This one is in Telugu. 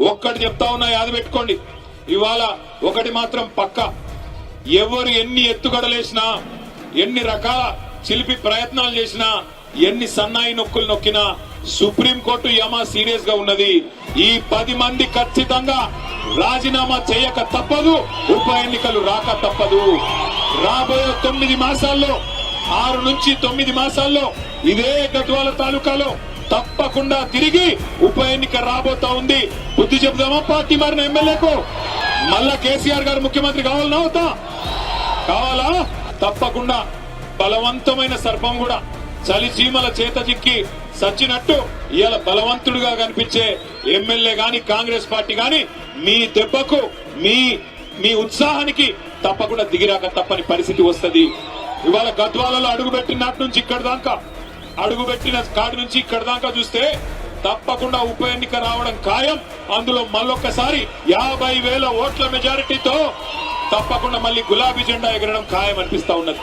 ఒక్కటి చెప్తా ఉన్నా యాద పెట్టుకోండి. ఇవాళ ఒకటి మాత్రం పక్క. ఎవరు ఎన్ని ఎత్తుగడలేసినా ఎన్ని రకాల చిలిపి ప్రయత్నాలు చేసినా ఎన్ని సన్నాయి నొక్కులు నొక్కినా సుప్రీంకోర్టు యమా సీరియస్గా ఉన్నది. ఈ పది మంది ఖచ్చితంగా రాజీనామా చేయక తప్పదు ఉప ఎన్నికలు రాక తప్పదు. రాబోయే తొమ్మిది మాసాల్లో ఆరు నుంచి తొమ్మిది మాసాల్లో ఇదే గద్వాల తాలూకాలో తప్పకుండా తిరిగి ఉప ఎన్నిక రాబోతా ఉంది. బుద్ధి చెబుదామా పార్టీ మారిన ఎమ్మెల్యేకు? మళ్ళా కేసీఆర్ గారు ముఖ్యమంత్రి కావాలన్నా అవుతా కావాలా? తప్పకుండా. బలవంతమైన సర్పం కూడా. చలి చీమల చేత చిక్కి సచ్చినట్టు ఇవాళ బలవంతుడుగా కనిపించే ఎమ్మెల్యే గాని కాంగ్రెస్ పార్టీ గాని మీ దెబ్బకు మీ మీ ఉత్సాహానికి తప్పకుండా దిగిరాక తప్పని పరిస్థితి వస్తది. ఇవాళ గద్వాలలో అడుగు పెట్టినట్టు నుంచి ఇక్కడ దాకా అడుగు పెట్టిన కాడి నుంచి ఇక్కడ దాకా చూస్తే తప్పకుండా ఉప ఎన్నిక రావడం ఖాయం. అందులో మళ్ళొక్కసారి యాభై వేల ఓట్ల మెజారిటీతో తప్పకుండా మళ్ళీ గులాబీ జెండా ఎగరడం ఖాయం అనిపిస్తా ఉన్నది.